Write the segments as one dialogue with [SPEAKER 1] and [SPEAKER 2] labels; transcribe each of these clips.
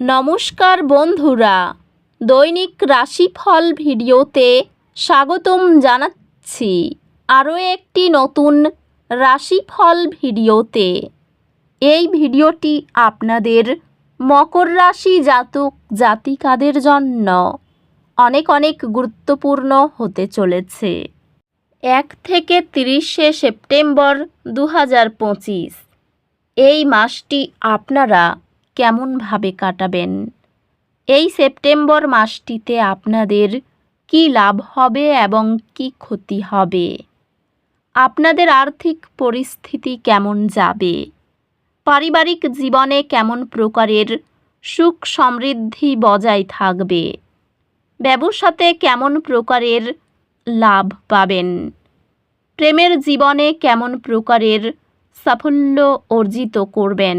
[SPEAKER 1] নমস্কার বন্ধুরা। দৈনিক রাশিফল ভিডিওতে স্বাগতম জানাচ্ছি। আরও একটি নতুন রাশিফল ভিডিওতে। এই ভিডিওটি আপনাদের মকর রাশি জাতক জাতিকাদের জন্য অনেক অনেক গুরুত্বপূর্ণ হতে চলেছে। এক থেকে তিরিশে সেপ্টেম্বর দু হাজার পঁচিশ। এই মাসটি আপনারা কেমনভাবে কাটাবেন? এই সেপ্টেম্বর মাসটিতে আপনাদের কি লাভ হবে এবং কি ক্ষতি হবে? আপনাদের আর্থিক পরিস্থিতি কেমন যাবে? পারিবারিক জীবনে কেমন প্রকারের সুখ সমৃদ্ধি বজায় থাকবে? ব্যবসাতে কেমন প্রকারের লাভ পাবেন? প্রেমের জীবনে কেমন প্রকারের সাফল্য অর্জিত করবেন?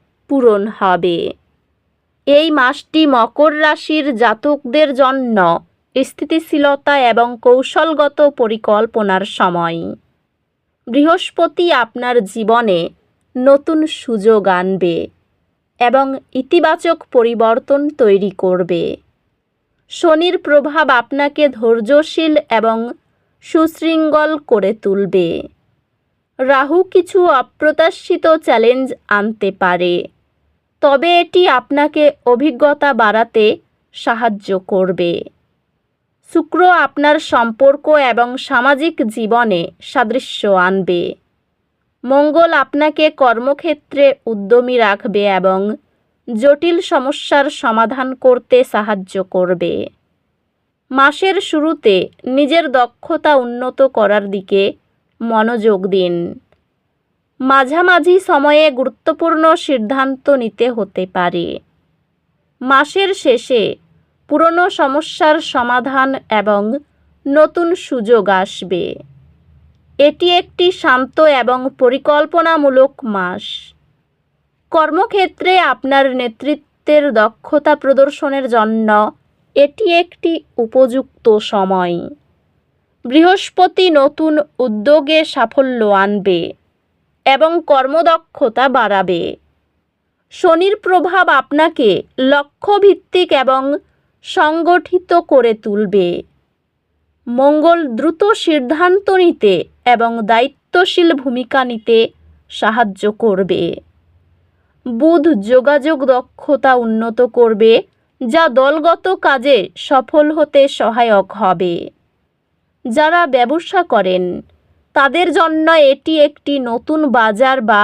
[SPEAKER 1] পূরণ হবে। এই মাসটি মকর রাশির জাতকদের জন্য স্থিতিশীলতা এবং কৌশলগত পরিকল্পনার সময়। বৃহস্পতি আপনার জীবনে নতুন সুযোগ আনবে এবং ইতিবাচক পরিবর্তন তৈরি করবে। শনির প্রভাব আপনাকে ধৈর্যশীল এবং সুশৃঙ্গল করে তুলবে। রাহু কিছু অপ্রত্যাশিত চ্যালেঞ্জ আনতে পারে। তবে এটি আপনাকে অভিজ্ঞতা বাড়াতে সাহায্য করবে। শুক্র আপনার সম্পর্ক এবং সামাজিক জীবনে সাদৃশ্য আনবে। মঙ্গল আপনাকে কর্মক্ষেত্রে উদ্যমী রাখবে এবং জটিল সমস্যার সমাধান করতে সাহায্য করবে। মাসের শুরুতে নিজের দক্ষতা উন্নত করার দিকে মনোযোগ দিন। মাঝামাঝি সময়ে গুরুত্বপূর্ণ সিদ্ধান্ত নিতে হতে পারে। মাসের শেষে পুরনো সমস্যার সমাধান এবং নতুন সুযোগ আসবে। এটি একটি শান্ত এবং পরিকল্পনামূলক মাস। কর্মক্ষেত্রে আপনার নেতৃত্বের দক্ষতা প্রদর্শনের জন্য এটি একটি উপযুক্ত সময়। বৃহস্পতি নতুন উদ্যোগে সাফল্য আনবে। এবং কর্মদক্ষতা বাড়াবে। শনির প্রভাব আপনাকে লক্ষ্যভিত্তিক এবং সংগঠিত করে তুলবে। মঙ্গল দ্রুত সিদ্ধান্ত নিতে এবং দায়িত্বশীল ভূমিকা নিতে সাহায্য করবে। বুধ যোগাযোগ দক্ষতা উন্নত করবে, যা দলগত কাজে সফল হতে সহায়ক হবে। যারা ব্যবসা করেন তাদের জন্য এটি একটি নতুন বাজার বা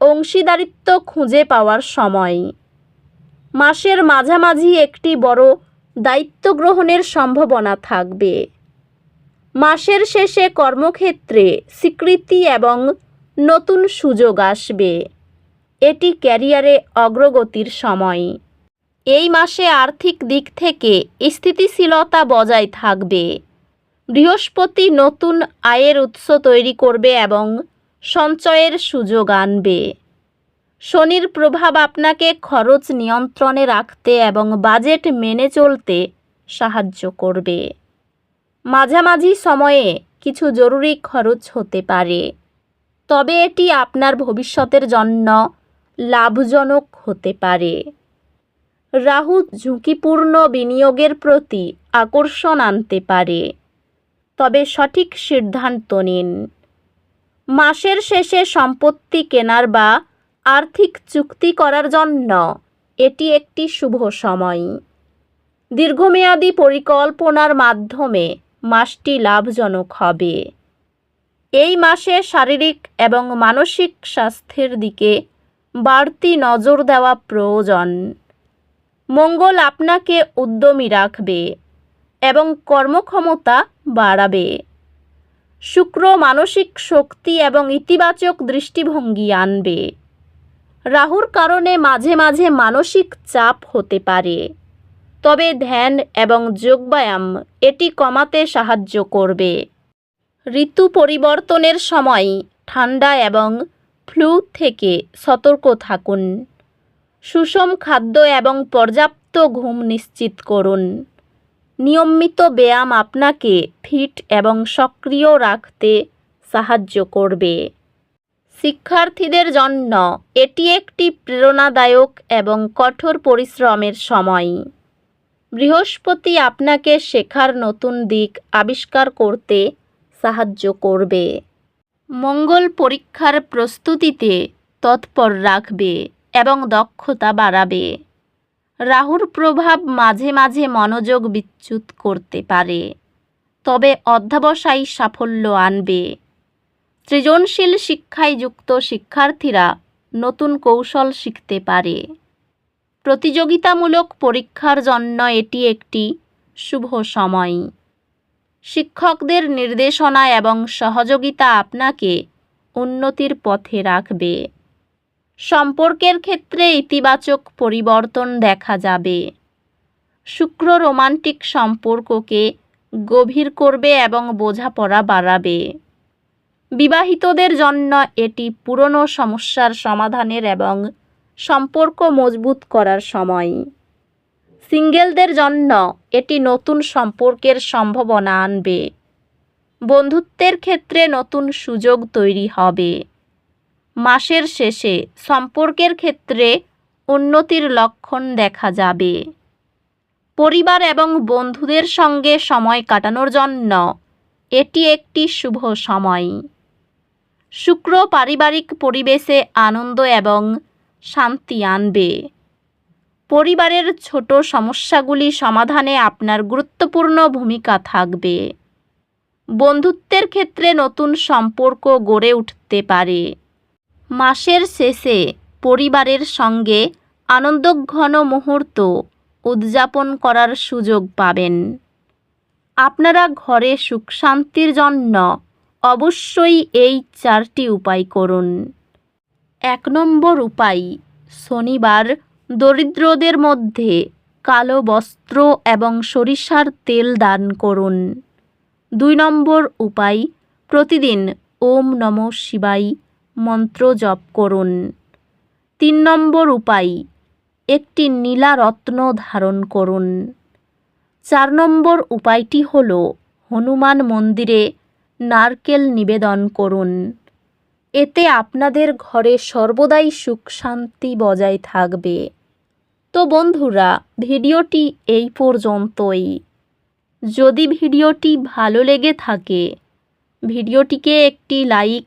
[SPEAKER 1] অংশীদারিত্ব খুঁজে পাওয়ার সময়। মাসের মাঝামাঝি একটি বড় দায়িত্ব গ্রহণের সম্ভাবনা থাকবে। মাসের শেষে কর্মক্ষেত্রে স্বীকৃতি এবং নতুন সুযোগ আসবে। এটি ক্যারিয়ারে অগ্রগতির সময়। এই মাসে আর্থিক দিক থেকে স্থিতিশীলতা বজায় থাকবে। বৃহস্পতি নতুন আয়ের উৎস তৈরি করবে এবং সঞ্চয়ের সুযোগ আনবে। শনির প্রভাব আপনাকে খরচ নিয়ন্ত্রণে রাখতে এবং বাজেট মেনে চলতে সাহায্য করবে। মাঝামাঝি সময়ে কিছু জরুরি খরচ হতে পারে। তবে এটি আপনার ভবিষ্যতের জন্য লাভজনক হতে পারে। রাহু ঝুঁকিপূর্ণ বিনিয়োগের প্রতি আকর্ষণ আনতে পারে। তবে সঠিক সিদ্ধান্ত নিন। মাসের শেষে সম্পত্তি কেনার বা আর্থিক চুক্তি করার জন্য এটি একটি শুভ সময়। দীর্ঘমেয়াদী পরিকল্পনার মাধ্যমে মাসটি লাভজনক হবে। এই মাসে শারীরিক এবং মানসিক স্বাস্থ্যের দিকে বাড়তি নজর দেওয়া প্রয়োজন। মঙ্গল আপনাকে উদ্যমী রাখবে। এবং কর্মক্ষমতা বাড়াবে। শুক্র মানসিক শক্তি এবং ইতিবাচক দৃষ্টিভঙ্গি আনবে। রাহুর কারণে মাঝে মাঝে মানসিক চাপ হতে পারে। তবে ধ্যান এবং যোগব্যায়াম এটি কমাতে সাহায্য করবে। ঋতু পরিবর্তনের সময় ঠান্ডা এবং ফ্লু থেকে সতর্ক থাকুন। সুষম খাদ্য এবং পর্যাপ্ত ঘুম নিশ্চিত করুন। নিয়মিত ব্যায়াম আপনাকে ফিট এবং সক্রিয় রাখতে সাহায্য করবে। শিক্ষার্থীদের জন্য এটি একটি প্রেরণাদায়ক এবং কঠোর পরিশ্রমের সময়। বৃহস্পতি আপনাকে শেখার নতুন দিক আবিষ্কার করতে সাহায্য করবে। মঙ্গল পরীক্ষার প্রস্তুতিতে তৎপর রাখবে এবং দক্ষতা বাড়াবে। রাহুর প্রভাব মাঝে মাঝে মনোযোগ বিচ্যুত করতে পারে। তবে অধ্যাবসায়ী সাফল্য আনবে। সৃজনশীল শিক্ষায় যুক্ত শিক্ষার্থীরা নতুন কৌশল শিখতে পারে। প্রতিযোগিতামূলক পরীক্ষার জন্য এটি একটি শুভ সময়। শিক্ষকদের নির্দেশনা এবং সহযোগিতা আপনাকে উন্নতির পথে রাখবে। সম্পর্কের ক্ষেত্রে ইতিবাচক পরিবর্তন দেখা যাবে। শুক্র রোমান্টিক সম্পর্ককে গভীর করবে এবং বোঝাপড়া বাড়াবে। বিবাহিতদের জন্য এটি পুরনো সমস্যার সমাধানের এবং সম্পর্ক মজবুত করার সময়। সিঙ্গেলদের জন্য এটি নতুন সম্পর্কের সম্ভাবনা আনবে। বন্ধুত্বের ক্ষেত্রে নতুন সুযোগ তৈরি হবে। মাসের শেষে সম্পর্কের ক্ষেত্রে উন্নতির লক্ষণ দেখা যাবে। পরিবার এবং বন্ধুদের সঙ্গে সময় কাটানোর জন্য এটি একটি শুভ সময়। শুক্র পারিবারিক পরিবেশে আনন্দ এবং শান্তি আনবে। পরিবারের ছোট সমস্যাগুলি সমাধানে আপনার গুরুত্বপূর্ণ ভূমিকা থাকবে। বন্ধুত্বের ক্ষেত্রে নতুন সম্পর্ক গড়ে উঠতে পারে। মাসের শেষে পরিবারের সঙ্গে আনন্দঘন মুহূর্ত উদযাপন করার সুযোগ পাবেন। আপনারা ঘরে সুখ শান্তির জন্য অবশ্যই এই চারটি উপায় করুন। এক নম্বর উপায়, শনিবার দরিদ্রদের মধ্যে কালো বস্ত্র এবং সরিষার তেল দান করুন। দুই নম্বর উপায়, প্রতিদিন ওম নম শিবাই মন্ত্র জপ করুন। তিন নম্বর উপায়, একটি নীলা রত্ন ধারণ করুন। চার নম্বর উপায়টি হল, হনুমান মন্দিরে নারকেল নিবেদন করুন। এতে আপনাদের ঘরে সর্বদাই সুখ শান্তি বজায় থাকবে। তো বন্ধুরা, ভিডিওটি এই পর্যন্তই। যদি ভিডিওটি ভালো লেগে থাকে, ভিডিওটিকে একটি লাইক